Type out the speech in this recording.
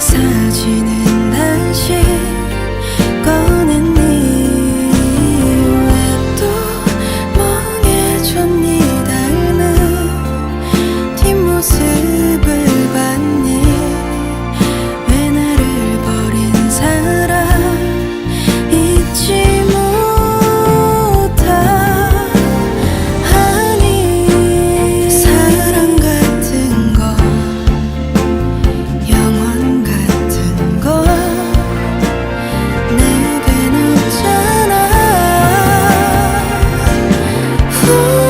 사진이 Ooh.